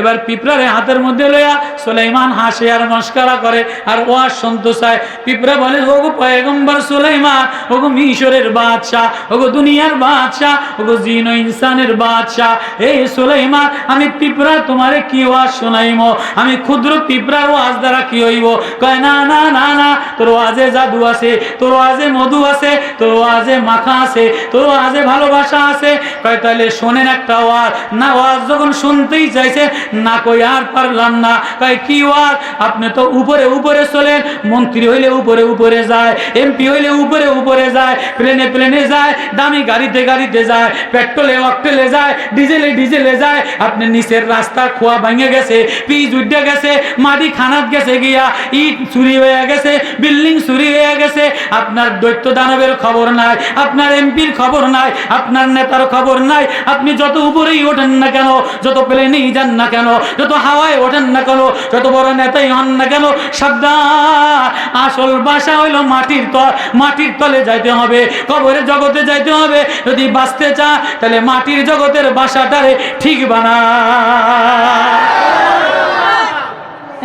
এবার পিঁপড়ারে হাতের মধ্যে লইয়া সুলাইমান হাসে আর মস্কারা করে আর ও আর সন্তোষায় পিঁপড়া বলে, ওগো পয়গম্বর সুলাইমান, ওগো মিশরের বাদশাহ, ওগো দুনিয়ার বাদশাহ, ওগো জিন ও ইনসানের বাদশাহ। এই সুলাইমান, আমি পিঁপড়া, তোমারে কি ওয়াজ শোনাইম? আমি ক্ষুদ্র পিঁপড়ার ওয়াজ দ্বারা কি হইব? কয়, না না না না, তোর ওয়াজে জাদু আছে, তোর ওয়াজে মধু আছে, তোর ওয়াজে মাখা আছে, তোর ওয়াজে ভালোবাসা আছে। কয় তাহলে শোনেন একটা ওয়াজ। না, ওয়াজ যখন শুনতেই চাইছে না কই আর পারলাম না। কয় কি ওয়াজ? আপনি তো উপরে উপরে চলেন, মন্ত্রী হইলে উপরে উপরে যায়, এমপি হইলে উপরে উপরে যায়, প্লেনে প্লেনে যায়, দামি গাড়িতে গাড়িতে যায়, পেট্রোলে, অকটেলে যায়, ডিজেলে ডিজেলে যায়। আপনি নিচের রাস্তা খোয়া ভেঙে গেছে, পিচ উঠে গেছে মাটি খানাত গেছে গিয়া, ইট চুরি হয়ে গেছে, বিল্ডিং চুরি হয়ে গেছে। আপনার দৈত্য দানবের খবর নাই, আপনার এমপির খবর নাই, আপনার নেতার খবর নাই। আপনি যত উপরেই ওঠেন না কেন, যত প্লেনেই যান না কেন যত হাওয়ায় ওঠেন না কেন? যত বড় নেতাই হন না কেন? সাবধান। আসল বাসা হইল মাটির তল। মাটির তলে যাইতে হবে। কবরের জগতে যাইতে হবে। যদি বাঁচতে চা তাহলে মাটির জগতের বাসাটারে ঠিক বানা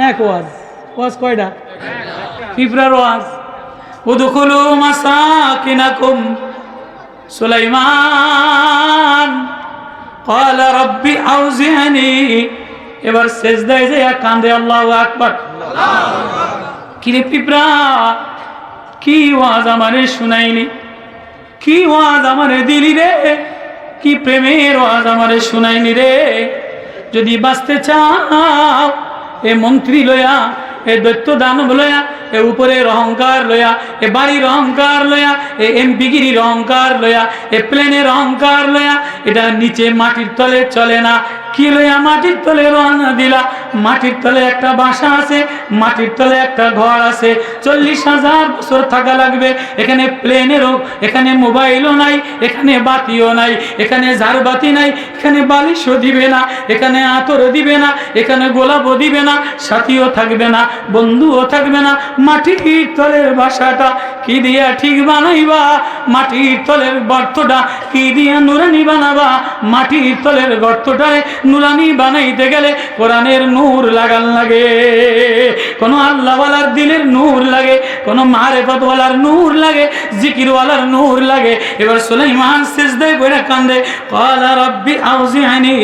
এক ওয়াজ। ওয়াজ কয়টা? পিঁপড়ার ওয়াজ। উদখুলু মাসাকিনাকুম সুলাইমান। কালা রব্বি আউজিহানি এবার সেজদায় যাইয়া কান্দে আল্লাহ আকবার। কিরে পিঁপড়া, কি ওয়াজ আমারে শুনাইনি কি ওয়াজ আমারে দিলি রে? কি প্রেমের ওয়াজ আমারে শুনাইনি রে? যদি বাঁচতে চাও, এ মন্ত্রী লয়া এ দৈত্য দানব লয়া, এ উপরের অহংকার লয়া, এ বাড়ির অহংকার লয়া, এ এমপিগিরির অহংকার লয়া, এ প্লেনের অহংকার লয়া, এটা নিচে মাটির তলে চলে না। কি লইয়া মাটির তলে রওনা দিলা? মাটির তলে একটা বাসা আছে, মাটির তলে একটা ঘর আছে। চল্লিশ হাজার বছর থাকা লাগবে, এখানে প্লেনেরও, এখানে মোবাইলও নাই, এখানে বাতিও নাই, এখানে ঝাড়বাতি নাই, এখানে বালিশও দিবে না, এখানে আতরও দিবে না, এখানে গোলাপও দিবে না, সাথীও থাকবে না। বন্ধুও থাকবে না। মাটির তলের বাসাটা কি দিয়া ঠিক বানাইবা? মাটির তলের গর্তটা কি দিয়া নুরানি বানাবা? মাটির তলের গর্তটায় নুরানি বানাইতে গেলে কোরআনের নূর লাগান লাগে। কোনো আল্লাহওয়ালার দিলের নূর লাগে, কোনো মারে মারেফতওয়ালার নূর লাগে, জিকিরওয়ালার নূর লাগে। এবার সুলাইমান সিজদায় বইরা কান্দে কলা রব্বি আউজিহানি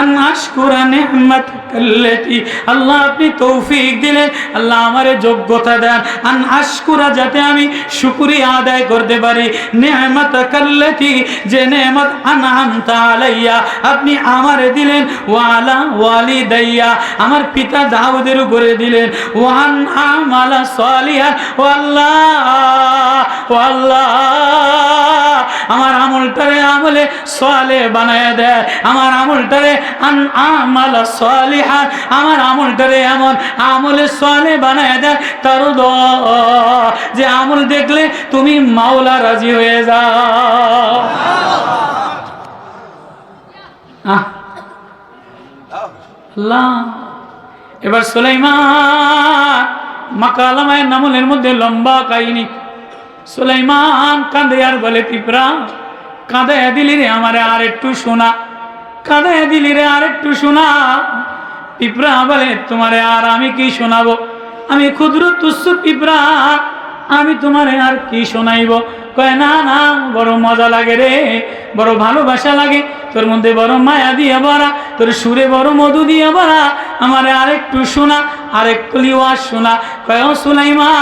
আন আশকুরা নিহমাতাকাল্লাতি। আল্লাহ আপনি তৌফি দিলেন। আল্লাহ আমারে যোগ্যতা দেন। আন আশকুরা যাতে আমি শুকরিয়া আদায় করতে পারি। নেহমত কাল্লাতি যে নেহমত আনহামতা আলাইয়া আপনি আমারে দিলেন। ওয়ালা ওয়ালি দাইয়া আমার পিতা দাউদের উপরে দিলেন। ওয়ান আমালা সালিহা, ও আল্লাহ ও আল্লাহ। আমার আমলটারে আমলে সালে বানায় দেয় আমার আমলটারে আন আমালা সালিহা, আমার আমলটারে এমন আমলে সালে বানায় দেয় তার যে আমল দেখলে তুমি মাওলা রাজি হয়ে যাও। এবার সুলাইমান মাকালামায় নামলের মধ্যে লম্বা কাহিনী। সুলাইমান কাঁদে আর বলে, পিঁপড়া কাঁদে দিলি রে আমারে আর একটু শোনা। কাঁদে দিলি রে আর একটু শোনা। পিঁপড়া বলে, তোমারে আর আমি কি শোনাবো? আমি ক্ষুদ্র তুচ্ছ পিঁপড়া আমি তোমারে আর কি শোনাইব? কয়, না না, বড় মজা লাগে রে, বড় ভালোবাসা লাগে। তোর মধ্যে বড় মায়া দিয়ে ভরা, তোর সুরে বড় মধু দিয়ে আমার আর একটু শোনা আরেক কলিওয়াজ শোনা। কয়, ও সুলাইমা,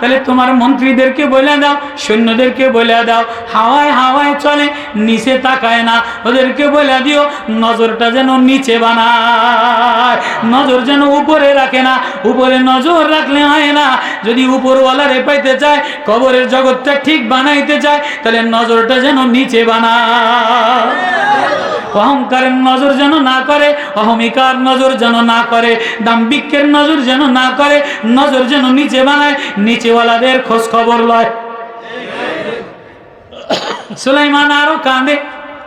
তাহলে তোমার মন্ত্রীদেরকে বলে দাও, সৈন্যদেরকে বলে দাও। হাওয়ায় হাওয়ায় চলে, নিচে তাকায় না। ওদেরকে বলে দিও, নজরটা যেন নিচে বানায়। নজর যেন উপরে রাখে না। উপরে নজর রাখলে হয় না। যদি উপরওয়ালারে পাইতে চায়, কবরের জগৎটা ঠিক বানাইতে চায়, তাহলে নজরটা যেন নিচে বানায়। অহংকারের নজর যেন না করে, অহমিকার নজর যেন না করে দাম্বিকের নজর যেন না করে, নজর যেন নিচে বানায়, নিচেওয়ালাদের খোঁজ খবর লয়। সুলাইমান আরও কাঁদে,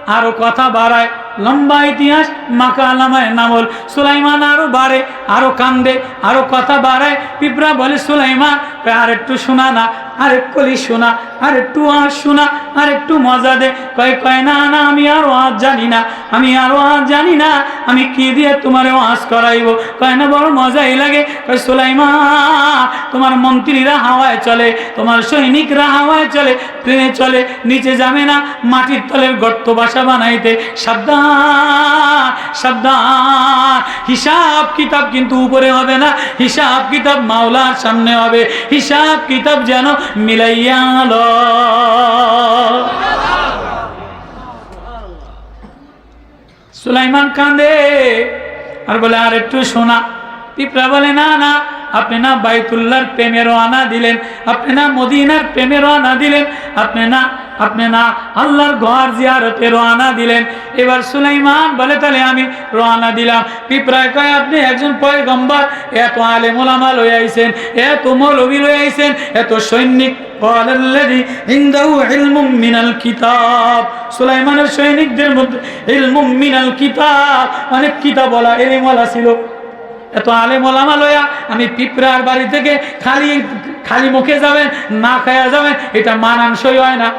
আরও কথা বাড়ায়। লম্বা ইতিহাস, মাকা আলামায় নামল। সুলাইমান আরও বাড়ে, আরও কান্দে, আরও কথা বাড়ায়। পিঁপড়া বলে, সুলাইমান কয় আর একটু শোনা না, আর এক কলি শোনা, আর একটু আজ শোনা, আর একটু মজা দে। কয় কয়, না না, আমি আর আজ জানি না, আমি আর আজ জানি না, আমি কি দিয়ে তোমার ওয়াজ করাইব? কয়, না, বড় মজাই লাগে। কয় সুলাইমা তোমার মন্ত্রীরা হাওয়ায় চলে, তোমার সৈনিকরা হাওয়ায় চলে প্লেনে চলে, নিচে যাবে না, মাটির তলের গর্ত বাসা বানাইতে, সাবধান হিসাব কিতাব কিন্তু উপরে হবে না। হিসাব কিতাব মাওলার সামনে হবে। হিসাব কিতাব যেন মিলাইয়া। সুলাইমান কান্দে আর বলে আর একটু শোনা। পিঁপড়া বলে, না না। আপনি না বাইতুল্লার প্রেমের আনা দিলেন, আপনি না মদিনার প্রেমের আনা দিলেন, আপনি না আপনি না আল্লাহর ঘর জিয়ারতে রোয়ানা দিলেন। এবার সুলাইমান বলে, তাহলে আমি রোয়ানা দিলাম। পিপ্রায় কয়, আপনি একজন পয় গম্বার এত আলে মোলামা লয়ে আইসেন এত মৌলবি লয়ে আইসেন এত সৈনিক। সুলাইমানের সৈনিকদের মধ্যে ইলমুম মিনাল কিতাব অনেক কিতাব বলা এলিমলা ছিল। এত আলেম ওলামা লয়া আমি পিঁপড়ার বাড়ি থেকে খালি খালি মুখে যাবেন, না খায়া যাবেন, এটা মানানসই হয় না।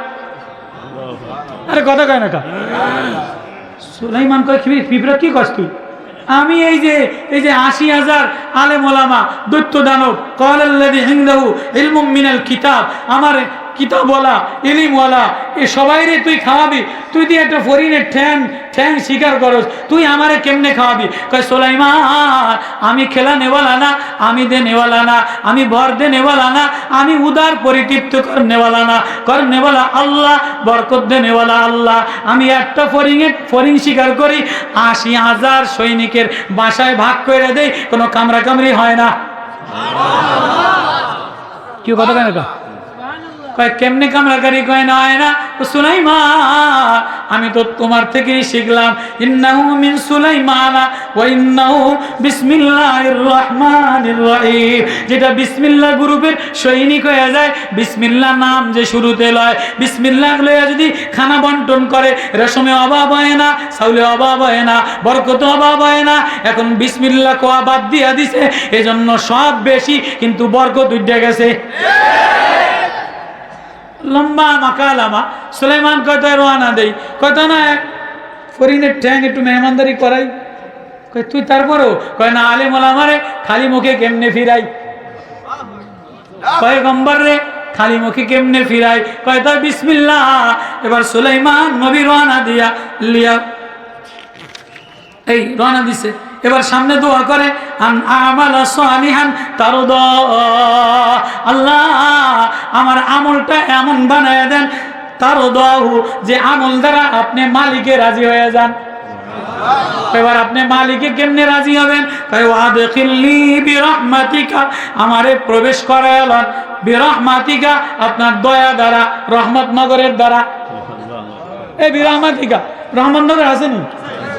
আরে কথা কয় না সুলাইমান কয়, পিঁপড়া কি কস তুই? আমি এই যে এই যে আশি হাজার আলেম ওলামা, দৈত্য দানব কলাল্লাদি হিন্দাহু ইলমুম মিনাল কিতাব, আমার কিতাবওয়ালা, ইলিমওয়ালা, এ সবাই রে তুই খাওয়াবি। তুই দিয়ে একটা ফরিনের ঠ্যাং ঠ্যাং স্বীকার করস, তুই আমারে কেমনে খাওয়াবি? কয়, সোলাইমান, আমি খেলা নেওয়ালা না, আমি দে নেওয়ালা না, আমি ভর দে নেওয়ালা না, আমি উদার পরিতৃপ্ত কর নেওয়ালা না, কর নেওয়ালা আল্লাহ, বরকত দে নেওয়ালা আল্লাহ। আমি একটা ফরিংয়ের ফরিং স্বীকার করি, আশি হাজার সৈনিকের বাসায় ভাগ করে দেই, কোনো কামরা কামড়ি হয় না। কি কথা কেন কা কয়, কেমনে কামড়াকারি কয়, না না সুলাইমা আমি তো তোমার থেকেই শিখলাম, ইন্নাহু মিন সুলাইমানা ওয়া ইন্নাহু বিসমিল্লাহির রহমানির রহিম। যেটা বিসমিল্লাহ গ্রুপের সৈনিক হয়ে যায় বিসমিল্লাহ নাম যে শুরুতে লয় বিসমিল্লাহ লইয়া যদি খানা বন্টন করে, রেশমে অভাব হয় না, চাউলে অভাব হয় না, বরকত অভাব হয় না, এখন বিসমিল্লাহ কোয়া বাদ দিয়া দিছে, এজন্য সব বেশি, কিন্তু বরকত উঠে গেছে। লম্বা মাকালামা সুলাইমান কয়তো রোয়ানা দেই। কয়তো না, ফরিনের ঠ্যাং একটু মেহমানদারি করাই। কয়, তুই তারপরেও? কয়, না আলে মোলামারে খালি মুখে কেমনে ফিরাই? কয় গম্বর রে, খালি মুখে কেমনে ফিরাই? কয় তো বিসমিল্লাহ, এবার সুলাইমান নবী রোয়ানা দিয়া লিয়া এই রওনা দিছে। এবার সামনে দোয়া করে আল্লাহ, আমার আমলটা এমন বানায় দেন তারও দোয়াহু যে আমল দ্বারা আপনি মালিকে রাজি হয়ে যান। এবার আপনি মালিকে কেমনে রাজি হবেন? তাই ওয়াদখিলনি বিরহমাতিকা। আমারে প্রবেশ করায়ালান বিরহমাতিকা আপনার দয়া দ্বারা রহমত নগরের দ্বারা। এই বিরহমাতিকা, রহমতনগর আসেনি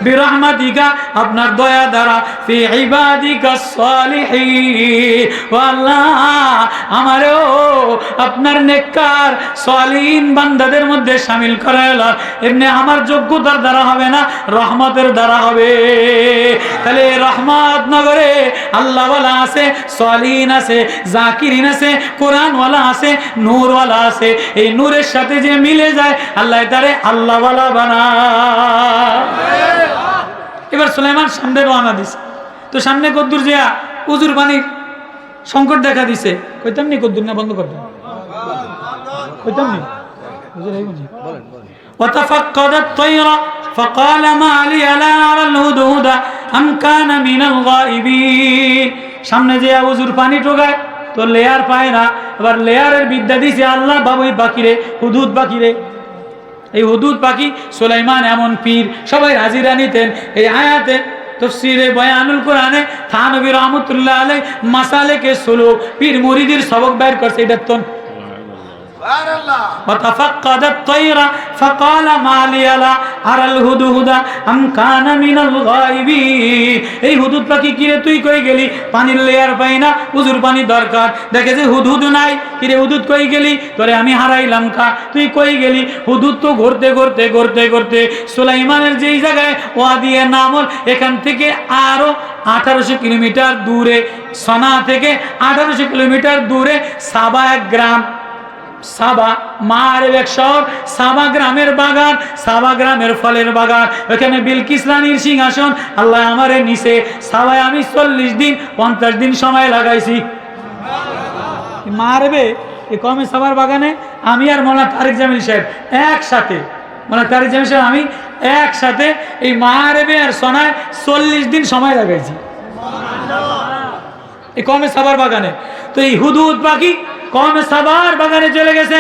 বিরহমাতিকা, আপনার দয়া দ্বারা, ফি ইবাদিকা সালিহিন। আল্লাহ, আমারও আপনার নেককার, সালিহিন বান্দাদের মধ্যে শামিল করাইলাম এমনি আমার যোগ্যতার দ্বারা হবে না, রহমতের দ্বারা হবে। তাহলে রহমত নগরে আল্লাহওয়ালা আছে, সালিহিন আছে, জাকিরিন আছে, কোরআনওয়ালা আছে, নূরওয়ালা আছে। এই নূরের সাথে যে মিলে যায়, আল্লাহ তারে আল্লাহওয়ালা বানা এবার সুলাইমান সামনে রওনা দিছে তো সামনে কদ্দুর জিয়া উজুর পানির সংকট দেখা দিছে কইতাম নি কদ্দুর না বন্ধ করতাম কইতাম নি হুজুর এই বুঝি وتفقد الطير فقال ما لي لا أرى الهدهد أم كان من الغائبين সামনে যে উজুর পানি টোকায় তো লেয়ার পায় না এবার লেয়ারের বিদ্যা দিছে আল্লাহ বাবুই বাকিরে হুদুদ বাকিরে এই হুদুদ পাখি, সুলাইমান এমন পীর, সবাই হাজিরা নিতেন এই আয়াতে, তফসিরে, বয়ানুল কোরআনে, থানবী রহমতুল্লাহ আলাই মাসালেকে সোলো পীর মুরিদির সবক বাইর করছে, এটা তো وتفقد الطير فقال ما لي لا أرى الهدهد أم كان من الغائبين এই হুদুদ পাখি কিরে তুই কই গেলি পানির লেয়ার পাই না উজুর পানি দরকার দেখে যে হুদহুদ নাই কিরে হুদুদ কই গেলি তোরে আমি হারাইলাম কা তুই কই গেলি হুদুদ তো ঘুরতে ঘুরতে ঘুরতে ঘুরতে সুলাইমানের যেই জায়গায় ওয়াদিয়া নামল এখান থেকে আরো আঠারোশো কিলোমিটার দূরে সনা থেকে আঠারোশো কিলোমিটার দূরে সাবা এক গ্রাম সাবা এক শহর সাবা গ্রামের বাগান, সাবা গ্রামের ফলের বাগান। ওখানে বিলকিস রানীর সিংহাসন, আল্লাহ আমারে নিচে সাবায় আমি চল্লিশ দিন, পঞ্চাশ দিন সময় লাগাইছি। মারবে এই কমে সাবার বাগানে, আমি আর মোলা তারেক জামিল সাহেব একসাথে। মোলা তারেক জামিল সাহেব, আমি একসাথে এই মারবে আর সোনায় চল্লিশ দিন সময় লাগাইছি। এই কমে সাবার বাগানে। তো এই হুদুদ পাখি কম সাবার বাগানে চলে গেছে।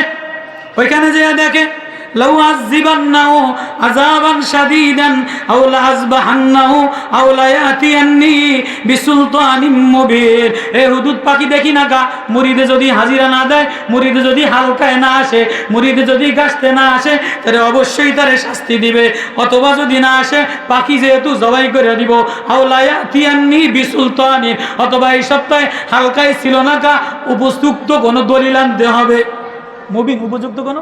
ওইখানে যে দেখে লাউ আযিবান্নাহু আযাবান শাদীদান আও লাযবাহান্নাহু আও লায়াতিয়ান্নি বিসুলতানিম মুবিন। এ হুদুদ পাখি দেখি না গা? মুরিদে যদি হাজিরা না দেয় মুরিদে যদি হালকায় না আসে মুরিদে যদি গাছতে না আসে তাহলে অবশ্যই তারে শাস্তি দিবে। অথবা যদি না আসে, পাখি যেহেতু জবাই করে দিব, আও লায়াতিয়ান্নি বিসুলতানিন। অথবা এই সপ্তাহে হালকায় ছিল না গা, উপযুক্ত কোনো দলিল আনতে হবে। মুবিন, উপযুক্ত কোনো?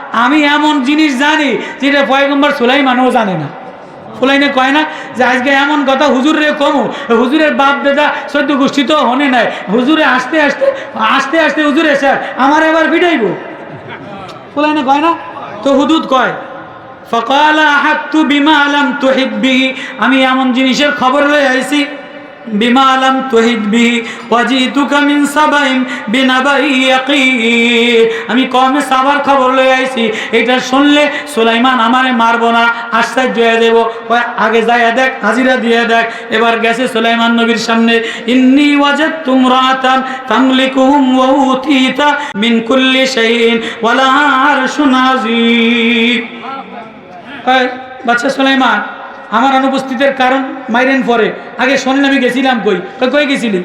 আমি এমন জিনিস জানি যেটা পয়গম্বর সুলাইমানও জানে না। ফুলাইনে কয় না যে আজকে এমন কথা হুজুরে কমু, হুজুরের বাপ দাদা সদ্য গোষ্ঠী তো হনে নাই। হুজুরে আসতে আসতে আসতে আসতে হুজুরে স্যার আমার এবার ফিটাইব ফুলাইনে কয় না? তো হুদুদ কয়, ফকালা হাত্তু বিমা আলাম তুহিব্বিহি। আমি এমন জিনিসের খবর লয়ে আইছি। বিমা আলাম তুহিব্বিহি ওয়াজিতুকা মিন সাবাইম বিনাবাই ইয়াকিন। আমি কমে সাবার খবর লয়ে আইছি, এটা শুনলে সুলাইমান আমারে মারবো না, আশ্চর্য হয়ে দেব আগে যাইয়া দেখ, হাজিরা দিয়ে দেখ। এবার গেছে সুলাইমান নবীর সামনে, ইন্নি ওয়াজাদতু ইমরাতান তামলিকুহুম ওয়া উতিতা মিন কুল্লি শাইইন ওয়া লাহা আরশুন আযীম। বাচ্চা সুলাইমান আমার অনুপস্থিতির কারণ মাইরেন পরে। আগে শোনেন আমি গেছিলাম কই? কই গেছিলি?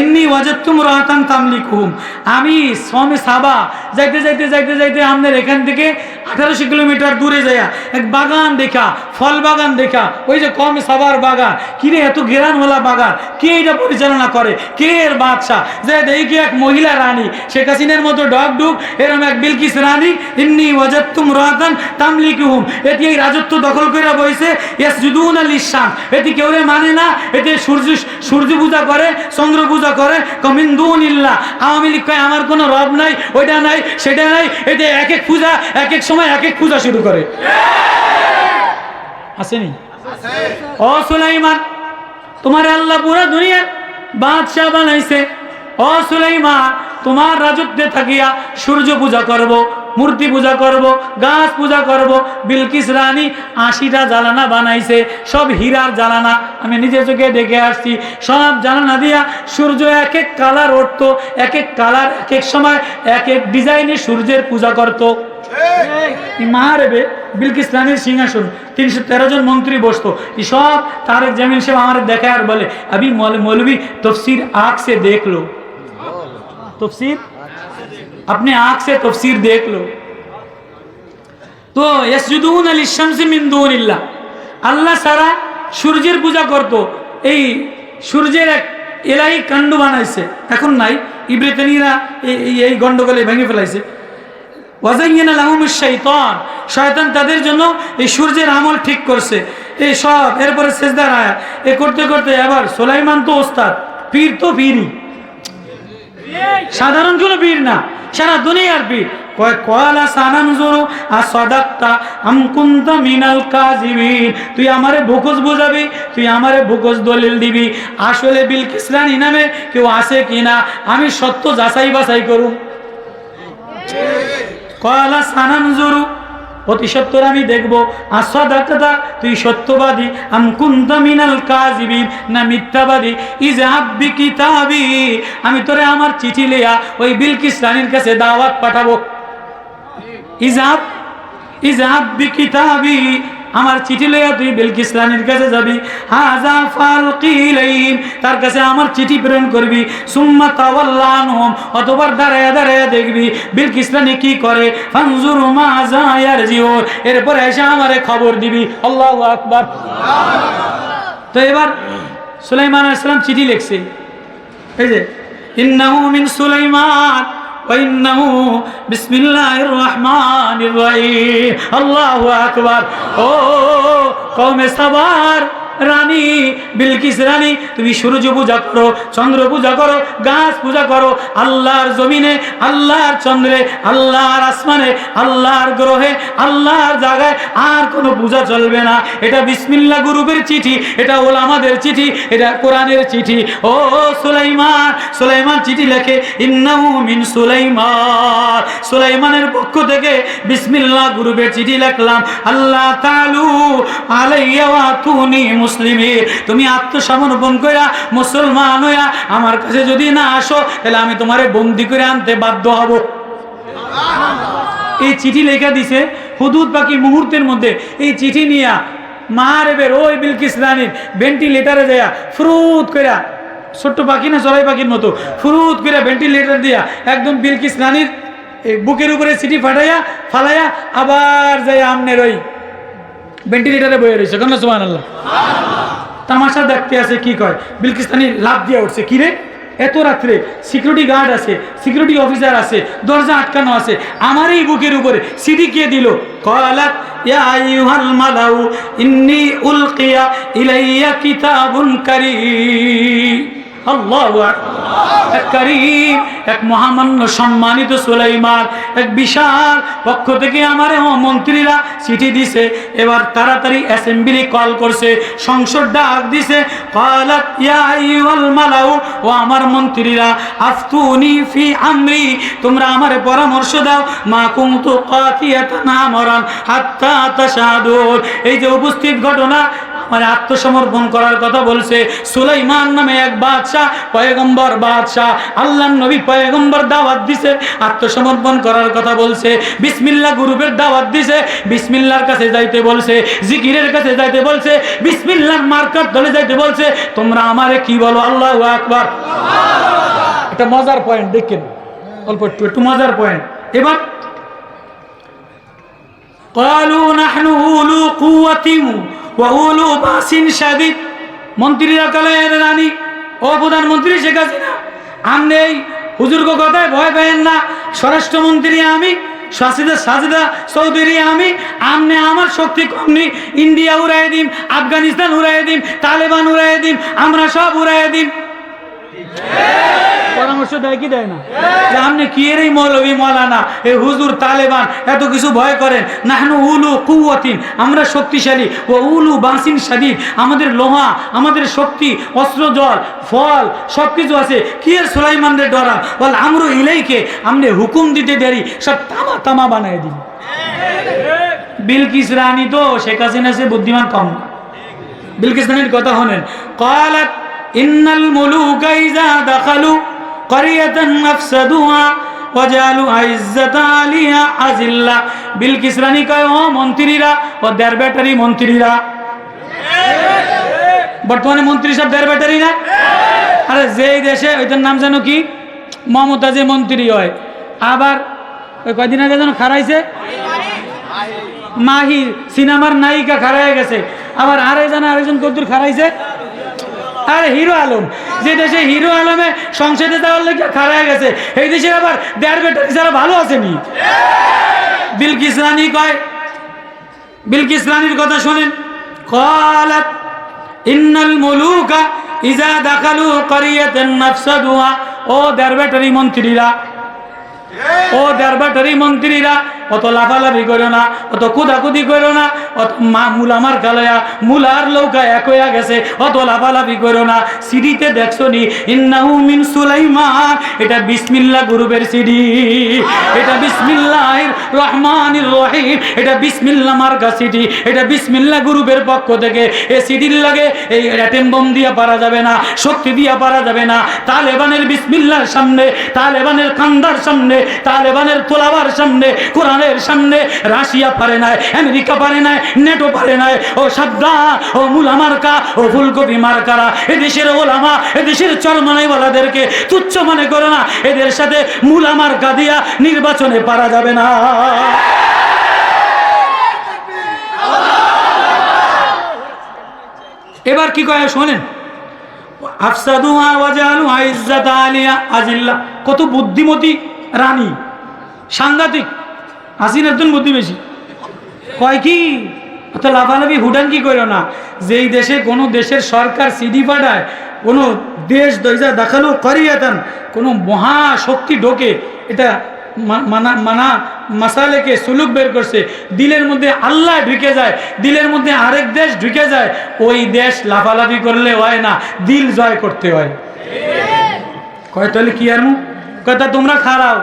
ইন্নি ওয়াজাতুম রাহাতান তামলিকুহুম। আমি সমে সাবা, যাইতে যাইতে যাইতে যাইতে আমাদের এখান থেকে আঠারোশো কিলোমিটার দূরে যাইয়া এক বাগান দেখা, ফল বাগান দেখা। ওই যে কম সাবার বাগান। কিরে এত গেরানওয়ালা বাগান। কে এটা পরিচালনা করে? কে এর বাদশাহ? যে দেখি এক মহিলা রানী, শেখ হাসিনের মতো ডগ ডুগ, এরম এক বিলকিস রানী, ইন্নি ওয়াজাতুম রাহাতান তামলিকুহুম। এটি এই রাজত্ব দখল করে বইছে ইয়াস জুদুন আল ইসান এটি কেউ রে মানে না, এতে সূর্য সূর্য পূজা করে, চন্দ্র পূজা করে কমিন্দুন ইল্লা আওয়ামী লীগ কয়, আমার কোনো রব নাই, ওইটা নাই, সেটা নাই। এতে এক এক পূজা, এক এক সময় এক এক পূজা শুরু করে। আসেনি? ও সুলাইমান তোমার আল্লাহ পুরো দুনিয়া বাদশাহ বানাইছে। ও সুলাইমান তোমার রাজত্বে থাকিয়া সূর্য পূজা করব মূর্তি পূজা করব গাছ পূজা করব বিলকিস রানী আশিটা জ্বালানা বানাইছে সব হীরার জ্বালানা। আমি নিজে চোখে দেখে আসছি সব জ্বালানা দিয়া সূর্য এক এক কালার উঠতো এক এক কালার এক এক সময় এক এক ডিজাইনে সূর্যের পূজা করতো। মাহারেবে বিলকিস রানীর সিংহাসন। তিনশো তেরো জন মন্ত্রী বসতো। সব তারেক জামিল সাহেব আমার দেখে আর বলে আমি মৌলবী, তফসির তফসির? আপনি তফসির তো, ইয়াসজুদুন আলী শামসি আল্লাহ সারা সূর্যের পূজা করত। এই সূর্যের এক এলাহি কাণ্ড বানাইছে। এখন নাই। ইব্রেতানিরা এই গন্ডগোলে ভেঙে ফেলাইছে। ওয়াজাইয়ানা শয়তান তাদের জন্য এই সূর্যের আমল ঠিক করছে। এই সব, এরপরে সেজদার আয়া এ করতে করতে আবার সোলাইমান তো ওস্তাদ, পীর তো পীরই। সাধারণ কোনো পীর না, সারা দুনিয়ার পীর। কয়, কয়লা আর সদাক্তা তুই আমারে ভুকস বোঝাবি, তুই আমারে ভুকস দলিল দিবি। আসলে বিলকিস রানী নামে কেউ আসে কিনা, আমি সত্য যাচাই বাছাই করুম। কয়লা সানান জোরু অতি সত্তর আমি দেখব। আসাদা তুই সত্যবাদী। আম কুন্তা মিনাল কাজিবিন না মিথ্যাবাদী। ইজাহাব্বি কিতাবি, আমি তোরে আমার চিঠি লিয়া ওই বিলকিস রানীর কাছে দাওয়াত পাঠাবো। ইজাব ইজাহাব্বি কিতাবি আমার চিঠি লইয়া তুই বিলকিস রানীর কাছে যাবি। হাজা ফালকিলাইম তার কাছে আমার চিঠি প্রেরণ করবি। সুম্মা তাওয়াল্লানহুম অতবার দাঁড়ায়া দাঁড়ায়া দেখবি বিলকিস রানী কি করে। ফানজুর মা জায়ার জিওর এরপরে এসে আমারে খবর দিবি। আল্লাহু আকবার। তো এবার সুলাইমান আলাইহিস সালাম চিঠি লিখছে। এই যে, ইন্নাহু মিন সুলাইমান। وإنه بسم الله الرحمن الرحيم الله أكبر أوه قوم صبار রানী, বিলকিস রানী, তুমি সূর্য পূজা করো, চন্দ্র পূজা করো, গাছ পূজা করো, আল্লাহর জমিনে, আল্লাহর চন্দ্রে, আল্লাহর আসমানে, আল্লাহর গ্রহে, আল্লাহর জায়গায় আর কোনো পূজা চলবে না। এটা বিসমিল্লা গ্রুপের চিঠি, এটা ওলামাদের চিঠি, এটা কোরআনের চিঠি। ও সুলাইমান সুলাইমান চিঠি লেখে, ইন্নাহু মিন সুলাইমান। সুলাইমানের পক্ষ থেকে বিসমিল্লাহ গ্রুপের চিঠি লিখলাম, আল্লাহ তালু আলাইয়া তুনি মুসলিমের তুমি আত্মসমর্পণ কইরা মুসলমান হইয়া আমার কাছে যদি না আসো, তাহলে আমি তোমারে বন্দি করে আনতে বাধ্য হব। এই চিঠি লেখা দিছে হুদুদ পাখি মুহূর্তের মধ্যে। এই চিঠি নিয়া মারেবের ওই বিলকিস রানীর ভেন্টিলেটারে দেয়া ফ্রুত কইরা, ছোট্ট পাখি না চড়াই পাখির মতো, ফ্রুত কইরা ভেন্টিলেটার দিয়া একদম বিলকিস রানীর বুকের উপরে চিঠি ফাটাইয়া, ফালাইয়া আবার যাই আমনের ওই ভেন্টিলেটারে বয়ে রয়েছে, কেন সুমান আল্লাহ তামাশা দেখতে আছে কি কয়? বিলকিস্তানি লাভ দিয়ে উঠছে, কি রে? এত রাত্রে সিকিউরিটি গার্ড আছে সিকিউরিটি অফিসার আছে, দরজা আটকানো আছে আমার এই বুকের উপরে সিডি কে দিল? কলাত উলকিয়া ইলাইয়া কিতাবুন কারীম। আল্লাহু আকবার বিশাল পক্ষ থেকে আমার মন্ত্রীরা চিঠি দিছে। এবার তাড়াতাড়ি অ্যাসেম্বলি কল করছে, সংসদ ডাক দিছে। আমার তোমরা আমারে পরামর্শ দাও। মা তাশাহাদুন। এই যে উপস্থিত ঘটনা মানে আত্মসমর্পণ করার কথা বলছে। সুলাইমান নামে এক বাদশাহ পয়গম্বর বাদশাহ আল্লাহ নবী পয়গম্বর দাওয়াত দিছে আত্মসমর্পণ করার কথা বলছে বিসমিল্লাহ গ্রুপের দাওয়াত দিছে বিসমিল্লার কাছে যাইতে বলছে জিকিরের কাছে যাইতে বলছে বিসমিল্লার মার্কার দলে যাইতে বলছে তোমরা আমারে কি বলো আল্লাহ আকবার এটা মজার পয়েন্ট দেখেন অল্প একটু একটু মজার পয়েন্ট এবার قالوا نحن أولو قوة وأولو بأس شديد মন্ত্রীরা কালে রানী ও প্রধানমন্ত্রী শেখ হাসিনা আমি এই হুজুর কথায় ভয় পেয়েন না। স্বরাষ্ট্রমন্ত্রী আমি সাজিদা সাজিদা চৌধুরী আমি আমনে আমার শক্তি কম নেই। ইন্ডিয়া উড়াই দিম, আফগানিস্তান উড়াই দিম, তালেবান উড়াই দিম, আমরা সব উড়াই দিম। পরামর্শ দেয় কি দেয় না? যে আপনি কি এর এই মৌলবী মৌলানা? এই হুজুর তালেবান, এত কিছু ভয় করেন। নাহনু উলু কুয়াতিন আমরা শক্তিশালী ও উলু বাসিন স্বাধীন আমাদের লোহা, আমাদের শক্তি, অস্ত্র, জল, ফল সব কিছু আছে। কি এর সোলাইমানদের ডরা বল, আমরু ইলাইকে আমনে হুকুম দিতে দেরি, সব তামা তামা বানায় দিন বিলকিস রানী তো শেখ হাসিনা সে বুদ্ধিমান কম বিলকিস রানীর কথা হলেন কয়ালাত إن الملوك إذا دخلوا قرية أفسدوها وجعلوا عزة عليها أذلة বিলকিস রানী কয় ও মন্ত্রীরা ও দেড় ব্যাটারি মন্ত্রীরা বর্তমানে মন্ত্রী সব দেড় ব্যাটারি না আরে যেই দেশে ওইটার নাম যেন কি মমতা যে মন্ত্রী হয় আবার ওই কয়দিন আগে যেন খারাইছে মাহি সিনেমার নায়িকা খারাই গেছে আবার আরে জানা আরেকজন কদ্দুর খারাইছে আর হিরো আলম, যে দেশে হিরো আলমে সংসদে যাওয়ার লেগে খারা গেছে, এই দেশে আবার দেড় বেটার যারা ভালো আসেনি বিলকিস রানী কয়? বিলকিস রানীর কথা শোনেন। কলাত, ইন্নাল মুলুকা ইজা দাখালু করিয়াতেন নাফসাদুয়া ও দেড় বেটারি মন্ত্রীরা, ও দেড় বেটারি মন্ত্রীরা অত লাফালাফি করো না, অত কুদাকুদি করো না, অত মা মুলামার কালয়া মুলার লৌকা এক হইয়া গেছে, অত লাফালাফি করো না। সিডিতে দেখছ নি? ইন্নাহু মিন সুলাইমান, এটা বিসমিল্লাহ গ্রুপের সিডি। এটা বিসমিল্লাহির রহমানির রহিম, এটা বিসমিল্লাহ মার্কা সিডি, এটা বিসমিল্লাহ গ্রুপের পক্ষ থেকে। এ সিডির লাগে এই অ্যাটেম বম দিয়া পারা যাবে না, শক্তি দিয়া পারা যাবে না। তালেবানের বিসমিল্লার সামনে, তালেবানের কান্দার সামনে, তালেবানের তোলাবার সামনে, কোরআন ইসরায়েলের সামনে রাশিয়া পারে নাই, আমেরিকা পারে নাই, নেটো পারে নাই। ও সাদ্দা, ও মুলা মার্কা, ও ফুলকপি মার্কারা, এদেশের ওলামা, এদেশের চরমনাইওয়ালাদেরকে তুচ্ছ মনে করো না, এদের সাথে মুলা মার্কা দিয়া নির্বাচনে পারা যাবে না। এবার কি কয় শোনেন? কত বুদ্ধিমতী রানী, সাংঘাতিক। হাসিনার জন্য বুদ্ধি বেশি। কয় কি? অত লাফালাফি হুডান কি করো না? যেই দেশে কোনো দেশের সরকার সিডি পাঠায় কোনো দেশ দইজা দেখাল করিয়াতান কোনো মহাশক্তি ঢোকে এটা মানা মানা মাসালেকে সুলুক বের করছে। দিলের মধ্যে আল্লাহ ঢুকে যায় দিলের মধ্যে আরেক দেশ ঢুকে যায় ওই দেশ লাফালাফি করলে হয় না দিল জয় করতে হয়। কয় তাহলে কি আর মুখ তা তোমরা খারাও।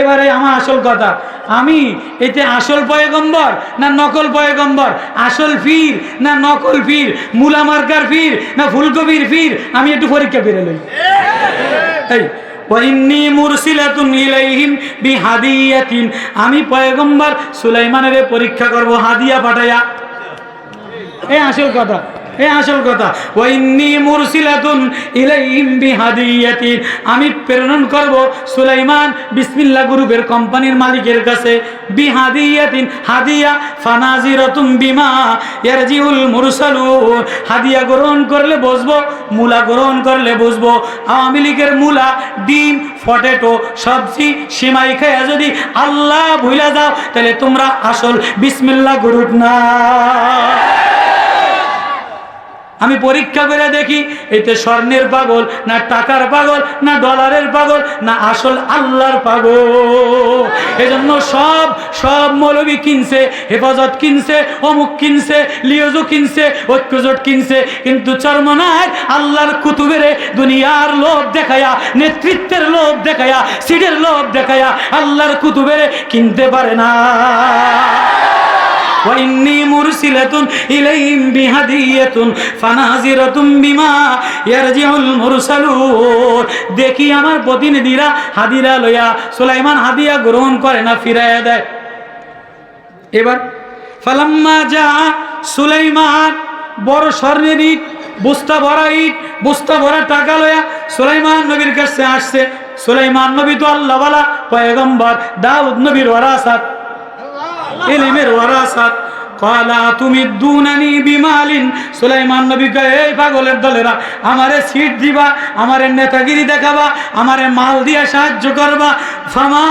এবারে আমার আসল কথা, আমি এতে আসল পয়গম্বর না নকল পয়গম্বর? আসল ফির না নকল ফির? মুলা মার্কার ফির না ফুলকপির ফির? আমি একটু পরীক্ষা করে লই। এই আমি পয়গম্বর সুলাইমানের পরীক্ষা করব, হাদিয়া পাঠাইয়া এই আসল কথা। এই আসল কথা। ওয়াইন্নি মুরসিলাতুন ইলাইহিম বিহাদিয়াতিন আমি প্রেরণ করব সুলাইমান বিসমিল্লাহ গ্রুপের কোম্পানির মালিকের কাছে। বিহাদিয়াতিন হাদিয়া ফানাজিরাতুম বিমা ইয়ারজিউল মুরসালুন। হাদিয়া গ্রহণ করলে বসবো মূলা গ্রহণ করলে বসবো আওয়ামী লীগের মূলা, ডিম, পটেটো সবজি সেমাই খাইয়া যদি আল্লাহ ভুলা যাও, তাহলে তোমরা আসল বিসমিল্লাহ গ্রুপ না। আমি পরীক্ষা করে দেখি, এতে স্বর্ণের পাগল, না টাকার পাগল, না ডলারের পাগল, না আসল আল্লাহর পাগল। এজন্য সব সব মৌলবি কিনছে, হেফাজত কিনছে, অমুক কিনছে, লিওজো কিনছে, ঐক্যজোট কিনছে, কিন্তু চর্মনায় আল্লাহর কুতুবেরে দুনিয়ার লোভ দেখায়া, নেতৃত্বের লোভ দেখায়া, সিটের লোভ দেখায়া আল্লাহর কুতুবেরে কিনতে পারে না। وإني مرسلة إليهم بهدية فناظرة بما يرجع المرسلون দেখি আমার প্রতিনিধিরা হাদিরা লইয়া সুলাইমান হাদিয়া গ্রহণ করে না ফিরাইয়া দেয় এবার ফালাম্মা যা সুলাইমান বড় স্বর্ণের ইট বুস্তা ভরা ইট বুস্তা ভরা টাকা লয়া সুলাইমান নবীর কাছে আসছে সুলাইমান নবী তো আল্লাহওয়ালা পয়গম্বর দাউদ নবীর ওরাসাত ইলমের ওয়ারাসাত। কলা তুমি দুনানি বিমালিন। সুলাইমান নবী এই পাগলের দলেরা, আমারে সিট দিবা, আমারে নেতাগিরি দেখাবা, আমারে মাল দিয়ে সাহায্য করবা। ফামা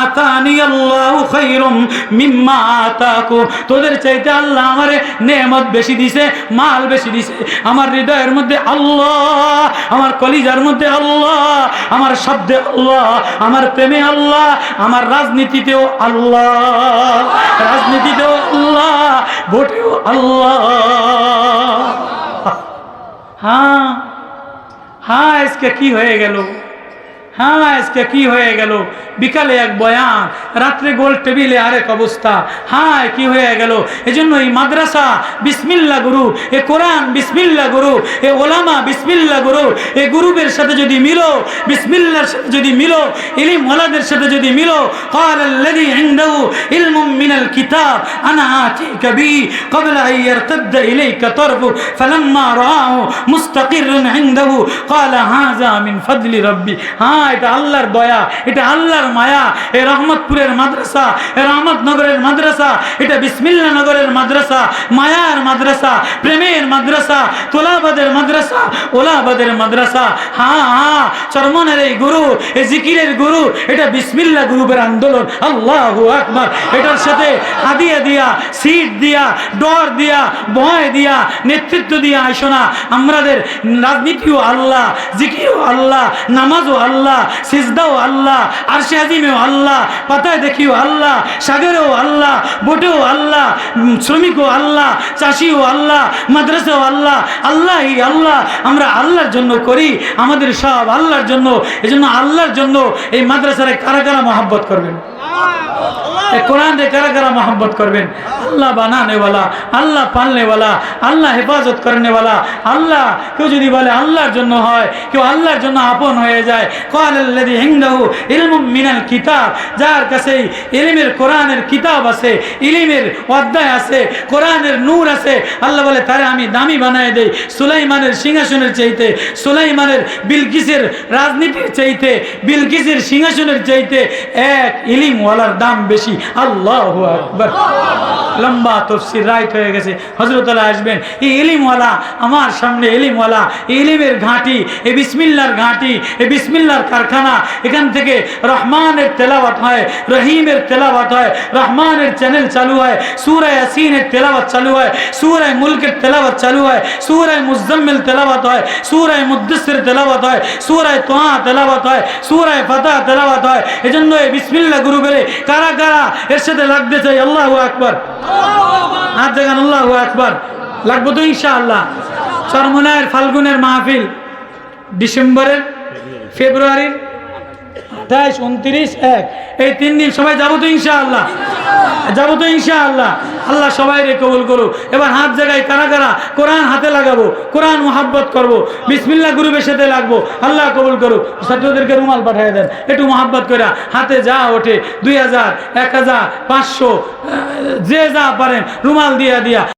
আতানি আল্লাহু খাইরুম মিম্মা আতাকু। তোদের চাইতে আল্লাহ আমারে নেয়ামত বেশি দিছে, মাল বেশি দিছে। আমার হৃদয়ের মধ্যে আল্লাহ, আমার কলিজার মধ্যে আল্লাহ, আমার শব্দে আল্লাহ, আমার প্রেমে আল্লাহ, আমার রাজনীতিতেও আল্লাহ রাজনীতিতেও আল্লাহ, ভোটেও আল্লাহ। হ্যাঁ হ্যাঁ আজকে কি হয়ে গেল? হ্যাঁ আজকে কি হয়ে গেল? বিকালে এক বয়ান, রাত্রে গোল টেবিলে আরেক অবস্থা। হ্যাঁ কি হয়ে গেল? এজন্য এই মাদ্রাসা, বিসমিল্লা গুরু, এ কোরআন, বিসমিল্লা গুরু, এ ওলামা, বিসমিল্লা গুরু, এ গুরুবের সাথে যদি মিলো, বিসমিল্লার সাথে যদি মিলো, ইলিম ওলাদের সাথে যদি মিলো কালাল্লাযী ইনদাহু ইলমুম মিনাল কিতাব, আনা আতিকা বি, ক্বাবলা আন ইয়ারতাদ্দা ইলাইকা তারফু, ফালাম্মা রাআহু মুস্তাকিররান ইনদাহু, ক্বালা হাযা মিন ফাদলি রাব্বি হ্যাঁ। এটা আল্লাহর দয়া, এটা আল্লাহর মায়া। এ রহমতপুরের মাদ্রাসা, এ রহমতনগরের মাদ্রাসা, এটা বিসমিল্লা নগরের মাদ্রাসা, মায়ার মাদ্রাসা, প্রেমের মাদ্রাসা, তোলাবাদের মাদ্রাসা, ওলাবাদের মাদ্রাসা। হ্যাঁ হ্যাঁ চরমনের এই গুরু, এ জিকিরের গুরু, এটা বিসমিল্লা গ্রুপের আন্দোলন। আল্লাহু আকবার। এটার সাথে হাদিয়া দিয়া, সিট দিয়া, ডর দিয়া, ভয় দিয়া, নেতৃত্ব দিয়া আইসো না। আমাদের রাজনীতিও আল্লাহ, জিকিরও আল্লাহ, নামাজও আল্লাহ সিজদাও আল্লাহ, আরশে আজিমেও আল্লাহ, পাতায় দেখিও আল্লাহ, সাগরেও আল্লাহ, বোটেও আল্লাহ শ্রমিকও আল্লাহ, চাষিও আল্লাহ, মাদ্রাসাও আল্লাহ আল্লাহ আল্লাহ, আমরা আল্লাহর জন্য করি, আমাদের সব আল্লাহর জন্য এই জন্য আল্লাহর জন্য এই মাদ্রাসার কারা কারা মহাব্বত করবেন। কোরআনকে কারা কারা মহাব্বত করবেন, আল্লাহ বানানেওয়ালা আল্লাহ পালনেওয়ালা আল্লাহ হেফাজত করেনেওয়ালা আল্লাহ কেউ যদি বলে আল্লাহর জন্য হয়, কেউ আল্লাহর জন্য আপন হয়ে যায় কয়ালি হিংদাহু ইলমুম কিতাব, যার কাছে ইলিমের কোরআনের কিতাব আছে, ইলিমের অধ্যায় আছে, কোরআনের নূর আছে, আল্লাহ বলে, তারা আমি দামি বানায় দেই, সুলাইমানের সিংহাসনের চাইতে, সুলাইমানের বিলকিসের রাজনীতির চাইতে, বিলকিসের সিংহাসনের চাইতে এক ইলিমওয়ালার দাম বেশি আল্লাহ আকবর। লম্বা তফসির রাইট হয়ে গেছে। হজরত আসবেন এই ইলিমওয়ালা, আমার সামনে ইলিমওয়ালা এই ইলিমের ঘাঁটি এই বিসমিল্লার ঘাঁটি এই বিসমিল্লার কারখানা, এখান থেকে রহমানের তেলাওয়াত হয়, রহিমের তেলাওয়াত হয়, রহমানের চ্যানেল চালু হয় সুরায় আসিনের তেলাওয়াত চালু হয় সুরায় মুলকের তেলাওয়াত চালু হয় সুরায় মুজাম্মিল তেলাওয়াত হয় সুরায় মুদ্দিসের তেলাওয়াত হয় সুরায় তোহা তেলাওয়াত হয় সুরায় ফাতা তেলাওয়াত হয়। এজন্য এই বিসমিল্লা গুরু বেড়ে কারা কারা এর সাথে লাগতে চাই আল্লাহ আকবর। হাত দেখান, আল্লাহ আকবর। লাগবো তো ইনশাআল্লাহ। চরমনায়ের ফাল্গুনের মাহফিল ডিসেম্বরের, ফেব্রুয়ারির আঠাইশ উনত্রিশ, এক। এই তিন দিন সবাই যাব তো ইনশাআল্লাহ। যাব তো ইনশাআল্লাহ। আল্লাহ সবাই রে কবুল করুক। এবার হাত জায়গায় কারা কারা কোরআন হাতে লাগাবো, কোরআন মোহাব্বত করব বিসমিল্লা গ্রুপের সাথে লাগবো, আল্লাহ কবুল করুক। ছাত্রদেরকে রুমাল পাঠিয়ে দেন। একটু মোহাব্বত করে হাতে যা ওঠে, দুই হাজার, এক হাজার, পাঁচশো যে যা পারেন, রুমাল দিয়া দিয়া।